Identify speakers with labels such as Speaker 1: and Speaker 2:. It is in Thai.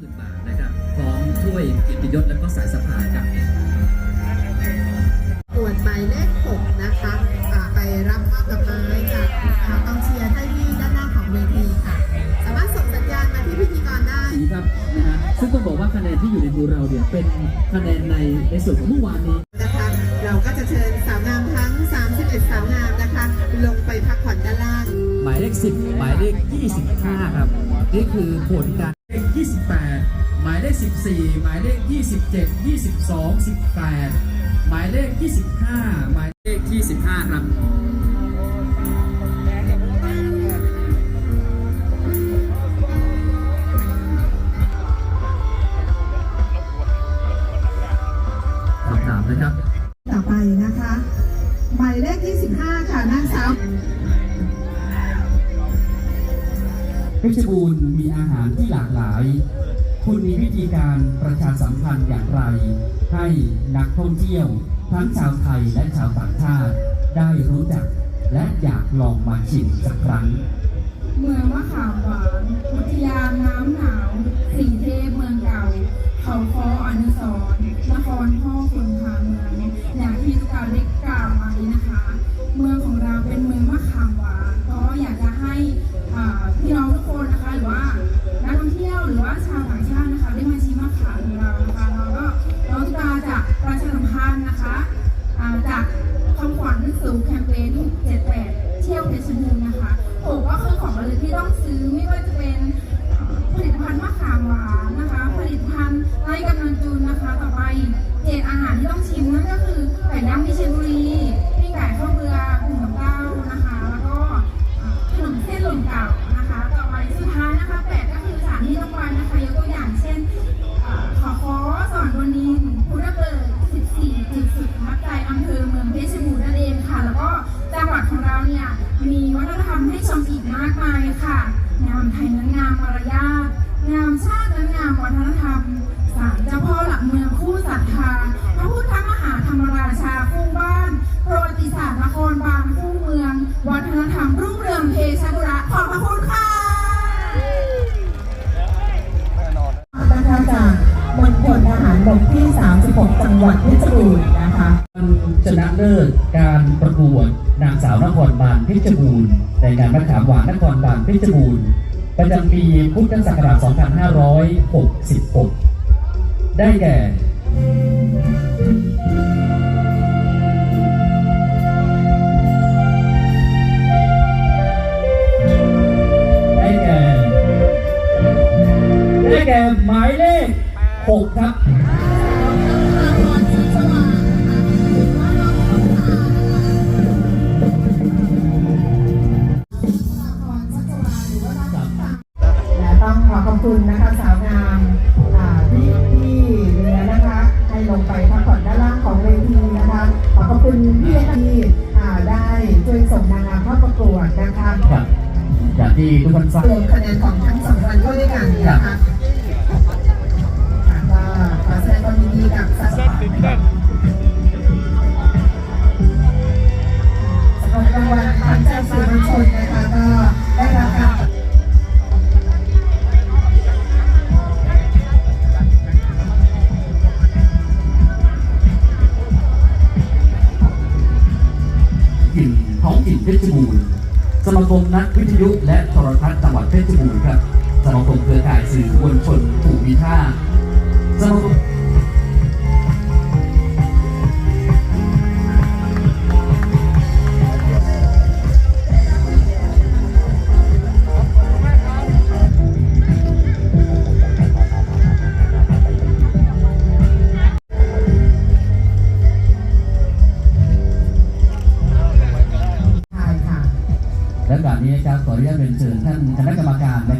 Speaker 1: 50,000บาทนะครับ พร้อมถ้วยเกียรติยศและก็สายสะพายครับ
Speaker 2: ส่วนหมายเลข6นะคะอ่าไปรับมอบดอกไม้จากอ่ากองเชียร์ได้ที่ด้านหน้าของเวทีค่ะ สามารถส่งสัญญาณมาที่พิธีกรได้
Speaker 1: สีครับนะฮะซึ่งต้องบอกว่าคะแนนที่อยู่ในมือเราเนี่ยเป็นคะแนนในในส่วนของเมื่อวานนี้
Speaker 2: นะคะเราก็จะเชิญสาวงามทั้ง 31สาว
Speaker 1: ข 10 หมายเลข 25 ครับ นี่คือผลการเลข 28 หมายเลข 14 หมายเลข 27 22 18 หมายเลข 25 หมายเลข 25 ครับคำถามนะครับ
Speaker 2: ต่อไปนะคะ หมายเลข 25 ค่ะนางสาว
Speaker 1: เพชรบูรณ์มีอาหารที่หลากหลาย คุณมีวิธีการประชาสัมพันธ์อย่างไร ให้นักท่องเที่ยว ทั้งชาวไทยและชาวต่างชาติได้รู้จักและอยากลองมาชิมสักครั้ง
Speaker 3: เมืองมะขามหวานอุทยานน้ำหนาว อ่าจากคำขวัญสู่แคมเปญ78 เที่ยวเพชรบูรณ์นะคะโอ้ก็คือของอะไรที่ต้องซื้อไม่ว่าจะเป็นผลิตภัณฑ์มะขามหวานนะคะ ผลิตภัณฑ์ไร่กำลังจุนนะคะ ต่อไปเจตอาหารที่ต้องชิมนั่นก็คือไก่ย่างมิช รรมให้ชมอีกมากมายค่ะ งามไทยนั้นงามมารยาทงามชาตินั้นงามวัฒนธรรม งหวั
Speaker 2: ดเพชรบูรณ์นะคะ
Speaker 1: ชนะเลิศการประกวดนางสาวนครบาลเพชรบูรณ์ในงานมะขามหวานนครบาลเพชรบูรณ์ประจำปีพุทธศักราช 2566 ได้แก่ได้แก่ได้แก่หมายเลข6ครับ
Speaker 2: นะคะครั
Speaker 1: บอย่างที่ทุกคนทราบ
Speaker 2: รวมคะแนนของทั้งสองวันก็ด้วยกันนะคะค่ะก็ขอแสดงความยินดีกับสาวนะคะสำหรับรางวัลขวัญใจสื่อมวลชนนะคะก็ได้รับการ
Speaker 1: ถิ่นท้องถิ่นเพชรบูรณ์ สมาคมนักวิทยุและโทรทัศน์จังหวัดเพชรบูรณ์ครับ สมาคมเครือข่ายสื่อมวลชนผู้มีท่าสมาคม
Speaker 2: ใช่ค่ะ
Speaker 1: และแบบนี้ครับขออนุญาตเรียนเชิญท่านคณะกรรมการนะครับ